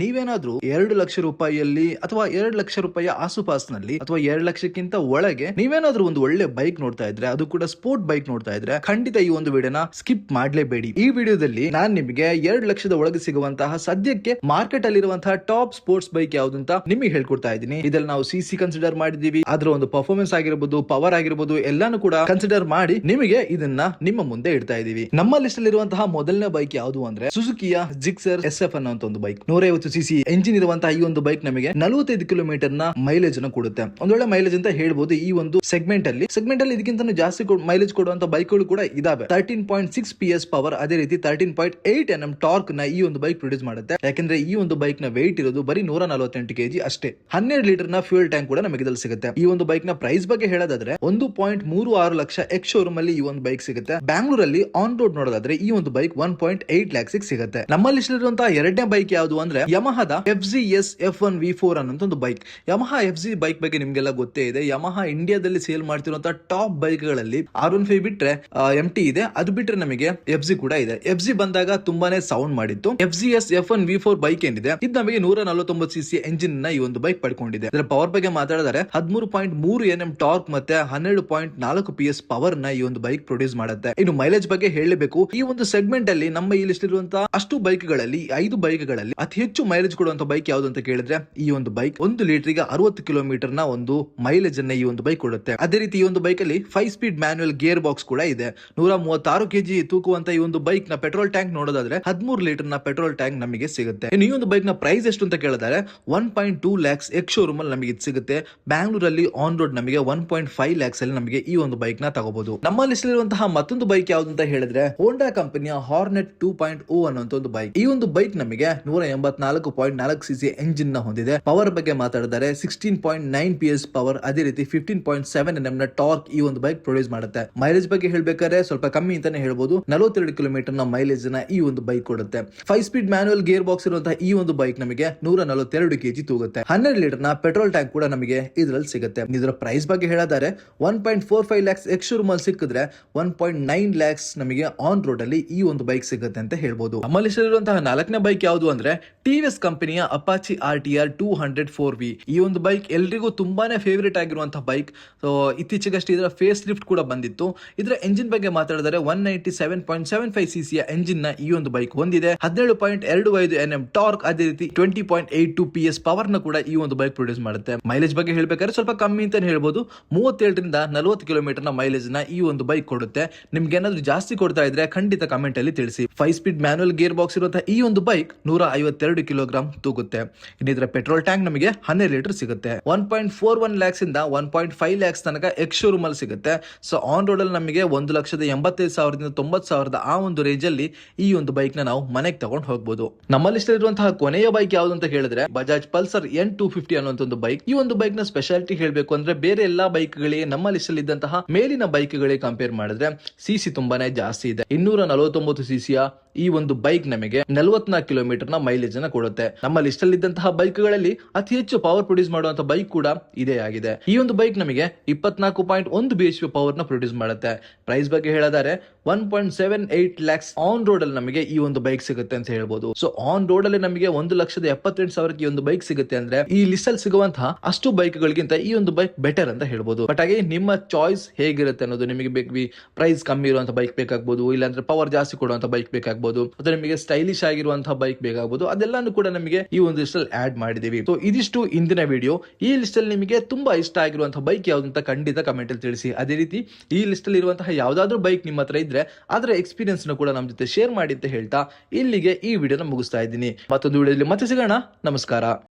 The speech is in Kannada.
ನೀವೇನಾದ್ರೂ ಎರಡು ಲಕ್ಷ ರೂಪಾಯಿಯಲ್ಲಿ ಅಥವಾ ಎರಡು ಲಕ್ಷ ರೂಪಾಯಿಯ ಆಸುಪಾಸಿನಲ್ಲಿ ಅಥವಾ ಎರಡು ಲಕ್ಷಕ್ಕಿಂತ ಒಳಗೆ ನೀವೇನಾದ್ರೂ ಒಂದು ಒಳ್ಳೆ ಬೈಕ್ ನೋಡ್ತಾ ಇದ್ರೆ, ಅದು ಕೂಡ ಸ್ಪೋರ್ಟ್ ಬೈಕ್ ನೋಡ್ತಾ ಇದ್ರೆ, ಖಂಡಿತ ಈ ಒಂದು ವಿಡಿಯೋನ ಸ್ಕಿಪ್ ಮಾಡ್ಲೇಬೇಡಿ. ಈ ವಿಡಿಯೋದಲ್ಲಿ ನಾನ್ ನಿಮಗೆ ಎರಡು ಲಕ್ಷದ ಒಳಗೆ ಸಿಗುವಂತಹ ಸದ್ಯಕ್ಕೆ ಮಾರ್ಕೆಟ್ ಅಲ್ಲಿರುವಂತಹ ಟಾಪ್ ಸ್ಪೋರ್ಟ್ಸ್ ಬೈಕ್ ಯಾವ್ದು ಅಂತ ನಿಮಗೆ ಹೇಳ್ಕೊಡ್ತಾ ಇದ್ದೀನಿ. ಇದ್ರಲ್ಲಿ ನಾವು ಸಿ ಸಿ ಕನ್ಸಿಡರ್ ಮಾಡಿದೀವಿ ಅದರ ಒಂದು ಪರ್ಫಾರ್ಮೆನ್ಸ್ ಆಗಿರಬಹುದು ಪವರ್ ಆಗಿರ್ಬೋದು, ಎಲ್ಲಾನು ಕೂಡ ಕನ್ಸಿಡರ್ ಮಾಡಿ ನಿಮಗೆ ಇದನ್ನ ನಿಮ್ಮ ಮುಂದೆ ಇಡ್ತಾ ಇದೀವಿ ನಮ್ಮ ಲಿಸ್ಟ್ ಅಲ್ಲಿರುವಂತಹ ಮೊದಲನೇ ಬೈಕ್ ಯಾವುದು ಅಂದ್ರೆ ಸುಜುಕಿಯ ಜಿಕ್ಸರ್ ಎಸ್ ಎಫ್ ಅನ್ನೋ ಒಂದು ಬೈಕ್. ನೂರ ಐವತ್ತು ಸಿ ಸಿ ಎಂಜಿನ್ ಇರುವಂತಹ ಈ ಒಂದು ಬೈಕ್ ನಮಗೆ ನಲವತ್ತೈದು ಕಿಲೋಮೀಟರ್ನ ಮೈಲೇಜ್ ಅನ್ನು ಕೊಡುತ್ತೆ. ಒಂದೊಳ್ಳೆ ಮೈಲೇಜ್ ಅಂತ ಹೇಳ್ಬೋದು ಈ ಒಂದು ಸೆಗ್ಮೆಂಟ್ ಅಲ್ಲಿ. ಸೆಗ್ಮೆಂಟ್ ಅಲ್ಲಿ ಇದಕ್ಕಿಂತ ಜಾಸ್ತಿ ಮೈಲೇಜ್ ಕೊಡುವಂತ ಬೈಕ್ಗಳು ಕೂಡ ಇದಾವೆ. Thirteen point six P S power ಅದೇ ರೀತಿ thirteen point eight N M ಟಾರ್ಕ್ನ ಈ ಒಂದು ಬೈಕ್ ಪ್ರೊಡ್ಯೂಸ್ ಮಾಡುತ್ತೆ. ಯಾಕಂದ್ರೆ ಈ ಒಂದು ಬೈಕ್ನ ವೆಯ್ಟ್ ಇರೋದು ಬರೀ ನೂರ ನಲವತ್ತೆಂಟು ಕೆಜಿ ಅಷ್ಟೇ. ಹನ್ನೆರಡು ಲೀಟರ್ನ ಫ್ಯೂಲ್ ಟ್ಯಾಂಕ್ ಕೂಡ ನಮಗೆ ಇದ್ರಲ್ಲಿ ಸಿಗುತ್ತೆ. ಈ ಒಂದು ಬೈಕ್ನ ಪ್ರೈಸ್ ಬಗ್ಗೆ ಹೇಳೋದಾದ್ರೆ ಒಂದು ಪಾಯಿಂಟ್ ಮೂರು ಆರು ಲಕ್ಷ ಎಕ್ಸ್ ಶೋರೂಮ್ ಅಲ್ಲಿ ಈ ಒಂದು ಬೈಕ್ ಸಿಗುತ್ತೆ. ಬ್ಯಾಂಗ್ಳೂರಲ್ಲಿ ಆನ್ ರೋಡ್ ನೋಡೋದಾದ್ರೆ ಈ ಒಂದು bike one point eight lakhs ಸಿಗುತ್ತೆ. ನಮ್ಮ ಲಿಸ್ಟ್ ಇರುವಂತಹ ಎರಡನೇ ಬೈಕ್ ಯಾವುದು ಅಂದ್ರೆ ಯಮಹದ F Z S F one V four ಅನ್ನೋ ಒಂದು bike Yamaha F Z bike ಬಗ್ಗೆ ನಿಮ್ಗೆಲ್ಲ ಗೊತ್ತೇ ಇದೆ. ಯಮಹ ಇಂಡಿಯಾದಲ್ಲಿ ಸೇಲ್ ಮಾಡ್ತಿರುವಂತಹ ಟಾಪ್ ಬೈಕ್ಗಳಲ್ಲಿ ಆರ್ ಒನ್ ಫೈವ್ ಬಿಟ್ರೆ ಎಂ ಟಿ ಇದೆ. ಅದು ಬಿಟ್ರೆ ನಮಗೆ ಎಫ್ ಜಿ ಕೂಡ ಇದೆ. ಎಫ್ ಜಿ ಬಂದಾಗ ತುಂಬಾನೇ ಸೌಂಡ್ ಮಾಡಿತ್ತು. F Z S F one V four bike ಏನಿದೆ? ಇದು ನಮಗೆ ನೂರ ನಲವತ್ತೊಂಬತ್ತು ಸಿ ಸಿ ಎಂಜಿನ್ನ ಈ ಒಂದು ಬೈಕ್ ಪಡ್ಕೊಂಡಿದೆ. ಅದರ ಪವರ್ ಬಗ್ಗೆ ಮಾತಾಡಿದರೆ ಹದಿಮೂರು ಪಾಯಿಂಟ್ ಮೂರು ಎನ್ ಎಂ ಟಾರ್ಕ್ ಮತ್ತೆ ಹನ್ನೆರಡು ಪಾಯಿಂಟ್ ನಾಲ್ಕು ಪಿ ಎಸ್ ಪವರ್ನ ಈ ಒಂದು ಬೈಕ್ ಪ್ರೊಡ್ಯೂಸ್ ಮಾಡುತ್ತೆ. ಇನ್ನು ಮೈಲೇಜ್ ಬಗ್ಗೆ ಹೇಳಬೇಕು ಈ ಒಂದು ಸೆಗ್ಮೆಂಟ್ ಅಲ್ಲಿ ನಮ್ಮ ಈ ಲಿಸ್ಟ್ ಇರುವಂತಹ ಅಷ್ಟು ಬೈಕ್ಗಳಲ್ಲಿ, ಐದು ಬೈಕ್ಗಳಲ್ಲಿ ಅತಿ ಹೆಚ್ಚು ಮೈಲೇಜ್ ಕೊಡುವಂತ ಬೈಕ್ ಯಾವುದು ಅಂತ ಕೇಳಿದ್ರೆ, ಈ ಒಂದು ಬೈಕ್ ಒಂದು ಲೀಟರ್ಗೆ ಅರವತ್ತು ಕಿಲೋಮೀಟರ್ನ ಒಂದು ಮೈಲೇಜ್ ಅನ್ನ ಈ ಒಂದು ಬೈಕ್ ಕೊಡುತ್ತೆ. ಅದೇ ರೀತಿ ಈ ಒಂದು ಬೈಕ್ ಅಲ್ಲಿ five speed manual gear box ಕೂಡ ಇದೆ. ನೂರ ಮೂವತ್ತಾರು ಕೆಜಿ ತೂಕುವಂತ ಈ ಒಂದು ಬೈಕ್ನ ಪೆಟ್ರೋಲ್ ಟ್ಯಾಂಕ್ ನೋಡೋದಾದ್ರೆ ಹದಿಮೂರು ಲೀಟರ್ನ ಪೆಟ್ರೋಲ್ ಟ್ಯಾಂಕ್ ನಮಗೆ ಸಿಗುತ್ತೆ. ಈ ಒಂದು ಬೈಕ್ನ ಪ್ರೈಸ್ ಎಷ್ಟು ಅಂತ ಕೇಳಿದ್ರೆ one point two lakhs ex showroom ಅಲ್ಲಿ ನಮಗೆ ಇದು ಸಿಗುತ್ತೆ. ಬ್ಯಾಂಗ್ಳೂರಲ್ಲಿ ಆನ್ ರೋಡ್ ನಮಗೆ ಒನ್ ಪಾಯಿಂಟ್ ಫೈವ್ ಲ್ಯಾಕ್ಸ್ ಅಲ್ಲಿ ನಮಗೆ ಈ ಒಂದು ಬೈಕ್ನ ತಗೋಬಹುದು ನಮ್ಮ ಲಿಸ್ಟ್ ಇರುವಂತಹ ಮತ್ತೊಂದು ಬೈಕ್ ಯಾವ್ದು ಅಂತ ಹೇಳಿದ್ರೆ ಹೋಂಡಾ ಕಂಪನಿಯ ಹಾರ್ನೆಟ್ ಟೂ ಪಾಯಿಂಟ್ ಓ ಅನ್ನುವಂತ ಒಂದು ಬೈಕ್ ಈ ಒಂದು ಬೈಕ್ ನಮಗೆ ನೂರ ಎಂಬತ್ನಾಲ್ಕು ಪಾಯಿಂಟ್ ನಾಲ್ಕು ಸಿ ಸಿ ಎಂಜಿನ್ನ ಹೊಂದಿದೆ. ಪವರ್ ಬಗ್ಗೆ ಮಾತಾಡಿದರೆ sixteen point nine P S power ಅದೇ ರೀತಿ ಫಿಫ್ಟೀನ್ ಪಾಯಿಂಟ್ ಸೆವೆನ್ ಎಂ ನ ಟಾರ್ಕ್ ಈ ಒಂದು ಬೈಕ್ ಪ್ರೊಡ್ಯೂಸ್ ಮಾಡುತ್ತೆ. ಮೈಲೇಜ್ ಬಗ್ಗೆ ಹೇಳ್ಬೇಕಾದ್ರೆ ಸ್ವಲ್ಪ ಕಮ್ಮಿ ಅಂತಾನೆ ಹೇಳ್ಬೋದು. ನಲವತ್ತೆರಡು ಕಿಲೋಮೀಟರ್ನ ಮೈಲೇಜ್ನ ಈ ಒಂದು ಬೈಕ್ ಕೊಡುತ್ತೆ. Five speed manual gear box ಇರುವಂತಹ ಈ ಒಂದು ಬೈಕ್ ನಮಗೆ ನೂರ ನಲವತ್ತೆರಡು ಕೆಜಿ ತೂಗುತ್ತೆ. ಹನ್ನೆರಡು ಲೀಟರ್ನ ಪೆಟ್ರೋಲ್ ಟ್ಯಾಂಕ್ ಕೂಡ ನಮಗೆ ಇದರಲ್ಲಿ ಸಿಗುತ್ತೆ. ಇದರ ಪ್ರೈಸ್ ಬಗ್ಗೆ ಹೇಳೋದಾದ್ರೆ one point four five lakhs ex showroom ಸಿಕ್ಕಿದ್ರೆ ಒನ್ ಪಾಯಿಂಟ್ ನೈನ್ ಲ್ಯಾಕ್ಸ್ ನಮಗೆ ಆನ್ ರೋಡ್ ಅಲ್ಲಿ ಈ ಒಂದು ಬೈಕ್ ಸಿಗುತ್ತೆ ಅಂತ ಹೇಳ್ಬೋದು. ನಮ್ಮಲ್ಲಿ ಇರುವಂತಹ ನಾಲ್ಕನೇ ಬೈಕ್ ಯಾವುದು ಅಂದ್ರೆ ಟಿವಿಎಸ್ ಕಂಪನಿಯ Apache R T R two hundred four V ಈ ಒಂದು ಬೈಕ್ ಎಲ್ರಿಗೂ ತುಂಬಾನೇ ಫೇವರೇಟ್ ಆಗಿರುವಂತಹ ಬೈಕ್ ಸೊ ಇತ್ತೀಚೆಗಷ್ಟೇ ಇದರ ಫೇಸ್ ಲಿಫ್ಟ್ ಕೂಡ ಬಂದಿತ್ತು. ಇದರ ಎಂಜಿನ್ ಬಗ್ಗೆ ಮಾತಾಡಿದರೆ one ninety seven point seven five C ಸಿಯ ಎಂಜಿನ್ನ ಈ ಒಂದು ಬೈಕ್ ಹೊಂದಿದೆ. ಹದಿನೇಳು ಪಾಯಿಂಟ್ ಎರಡು ಐದು ಎನ್ ಎಂ ಟಾರ್ಕ್ ಅದೇ ರೀತಿ twenty point eight two P S ಪವರ್ನ ಕೂಡ ಈ ಒಂದು ಬೈಕ್ ಪ್ರೊಡ್ಯೂಸ್ ಮಾಡುತ್ತೆ. ಮೈಲೇಜ್ ಬಗ್ಗೆ ಹೇಳಬೇಕಾದ್ರೆ ಸ್ವಲ್ಪ ಕಮ್ಮಿ ಅಂತಾನೆ ಹೇಳ್ಬೋದು. ಮೂವತ್ತೇಳರಿಂದ ನಲವತ್ತು ಕಿಲೋಮೀಟರ್ನ ಮೈಲೇಜ್ನ ಈ ಒಂದು ಬೈಕ್ ಕೊಡುತ್ತೆ. ನಿಮ್ಗೆ ಏನಾದ್ರು ಜಾಸ್ತಿ ಕೊಡ್ತಾ ಇದ್ರೆ ಖಂಡಿತ ಕಮೆಂಟ್ ಅಲ್ಲಿ ತಿಳಿಸಿ. Five speed manual gear box ಇರುವಂತಹ ಈ ಒಂದು ಬೈಕ್ ನೂರ ಐವತ್ತೆರಡು ಕಿಲೋಗ್ರಾಮ್ ತೂಗುತ್ತೆ. ಇನ್ನಿದ್ರೆ ಪೆಟ್ರೋಲ್ ಟ್ಯಾಂಕ್ ನಮಗೆ ಹನ್ನೆರಡು ಲೀಟರ್ ಸಿಗುತ್ತೆ. One point four one lakhs ಇಂದ ಒನ್ ಪಾಯಿಂಟ್ ಫೈವ್ ಲ್ಯಾಕ್ಸ್ ತನಕ ಎಕ್ಸ್ ಶೋರೂಮ್ ಅಲ್ಲಿ ಸಿಗುತ್ತೆ. ಸೊ ಆನ್ ರೋಡ್ ಅಲ್ಲಿ ನಮಗೆ ಒಂದು ಲಕ್ಷದ ಎಂಬತ್ತೈದು ಸಾವಿರದಿಂದ ತೊಂಬತ್ತು ಸಾವಿರದ ಆ ಒಂದು ರೇಂಜ್ ಅಲ್ಲಿ ಈ ಒಂದು ಬೈಕ್ನ ನಾವು ಮನೆಗೆ ತಗೊಂಡು ಹೋಗಬಹುದು ನಮ್ಮಲ್ಲಿ ಇರುವಂತಹ ಕೊನೆಯ ಬೈಕ್ ಯಾವ್ದು ಅಂತ ಹೇಳಿದ್ರೆ Bajaj Pulsar N two fifty ಅನ್ನುವಂತ ಒಂದು ಬೈಕ್ ಈ ಒಂದು ಬೈಕ್ನ ಸ್ಪೆಷಾಲಿಟಿ ಹೇಳಬೇಕು ಅಂದ್ರೆ ಬೇರೆ ಎಲ್ಲಾ ಬೈಕ್ ಗಳಿಗೆ ನಮ್ಮ ಲಿಸ್ಟ್ ಅಲ್ಲಿ ಇದ್ದಂತಹ ಮೇಲಿನ ಬೈಕ್ ಗಳಿಗೆ ಕಂಪೇರ್ ಮಾಡಿದ್ರೆ ಸಿ ಸಿ ತುಂಬಾನೇ ಜಾಸ್ತಿ ಇದೆ. ಇನ್ನೂರ ನಲವತ್ತೊಂಬತ್ತು ಸಿ ಸಿಯ ಈ ಒಂದು ಬೈಕ್ ನಮಗೆ ನಲವತ್ನಾಲ್ಕು ಕಿಲೋಮೀಟರ್ನ ಮೈಲೇಜ್ ಅನ್ನ ಕೊಡುತ್ತೆ. ನಮ್ಮ ಲಿಸ್ಟ್ ಅಲ್ಲಿ ಇದ್ದಂತಹ ಬೈಕ್ಗಳಲ್ಲಿ ಅತಿ ಹೆಚ್ಚು ಪವರ್ ಪ್ರೊಡ್ಯೂಸ್ ಮಾಡುವಂತ ಬೈಕ್ ಕೂಡ ಇದೇ ಆಗಿದೆ. ಈ ಒಂದು ಬೈಕ್ ನಮಗೆ ಇಪ್ಪತ್ನಾಲ್ಕು ಪಾಯಿಂಟ್ ಒಂದು ಬಿ ಎಚ್ ಪಿ ಪವರ್ನ ಪ್ರೊಡ್ಯೂಸ್ ಮಾಡುತ್ತೆ. ಪ್ರೈಸ್ ಬಗ್ಗೆ ಹೇಳೋದಾದ್ರೆ one point seven eight lakhs on road ಅಲ್ಲಿ ನಮಗೆ ಈ ಒಂದು ಬೈಕ್ ಸಿಗುತ್ತೆ ಅಂತ ಹೇಳ್ಬೋದು. ಸೊ ಆನ್ ರೋಡ್ ಅಲ್ಲಿ ನಮಗೆ ಒಂದು ಲಕ್ಷದ ಎಪ್ಪತ್ತೆಂಟು ಸಾವಿರಕ್ಕೆ ಈ ಒಂದು ಬೈಕ್ ಸಿಗುತ್ತೆ ಅಂದ್ರೆ, ಈ ಲಿಸ್ಟ್ ಅಲ್ಲಿ ಸಿಗುವಂತಹ ಅಷ್ಟು ಬೈಕ್ ಗಳಿಗಿಂತ ಈ ಒಂದು ಬೈಕ್ ಬೆಟರ್ ಅಂತ ಹೇಳ್ಬೋದು. ಬಟ್ ಹಾಗೆ ನಿಮ್ಮ ಚಾಯ್ಸ್ ಹೇಗಿರುತ್ತೆ ಅನ್ನೋದು ನಿಮಗೆ ಬೇಕು. ಪ್ರೈಸ್ ಕಮ್ಮಿ ಇರುವಂತ ಬೈಕ್ ಬೇಕಾಗಬಹುದು ಇಲ್ಲಾಂದ್ರೆ ಪವರ್ ಜಾಸ್ತಿ ಕೊಡುವಂತ ಬೈಕ್ ಬೇಕಾಗಬಹುದು ಅಥವಾ ನಿಮಗೆ ಸ್ಟೈಲಿಶ್ ಆಗಿರುವಂತಹ ಬೈಕ್ ಬೇಕಾಗಬಹುದು ಅದೆಲ್ಲಾನು ಕೂಡ ನಮಗೆ ಈ ಒಂದು ಲಿಸ್ಟ್ ಅಲ್ಲಿ ಆಡ್ ಮಾಡಿದೀವಿ ಸೊ ಇದಿಷ್ಟು ಇಂದಿನ ವಿಡಿಯೋ ಈ ಲಿಸ್ಟ್ ಅಲ್ಲಿ ನಿಮಗೆ ತುಂಬಾ ಇಷ್ಟ ಆಗಿರುವಂತಹ ಬೈಕ್ ಯಾವ್ದು ಅಂತ ಖಂಡಿತ ಕಮೆಂಟ್ ಅಲ್ಲಿ ತಿಳಿಸಿ. ಅದೇ ರೀತಿ ಈ ಲಿಸ್ಟ್ ಅಲ್ಲಿ ಇರುವಂತಹ ಯಾವ್ದಾದ್ರು ಬೈಕ್ ನಿಮ್ಮ ಹತ್ರ ಇದ್ರೆ ಅದರ ಎಕ್ಸ್ಪೀರಿಯನ್ಸ್ ಕೂಡ ನಮ್ಮ ಜೊತೆ ಶೇರ್ ಮಾಡಿ ಅಂತ ಹೇಳ್ತಾ ಇಲ್ಲಿಗೆ ಈ ವಿಡಿಯೋನ ಮುಗಿಸ್ತಾ ಇದ್ದೀನಿ. ಮತ್ತೊಂದು ವಿಡಿಯೋದಲ್ಲಿ ಮತ್ತೆ ಸಿಗೋಣ. ನಮಸ್ಕಾರ.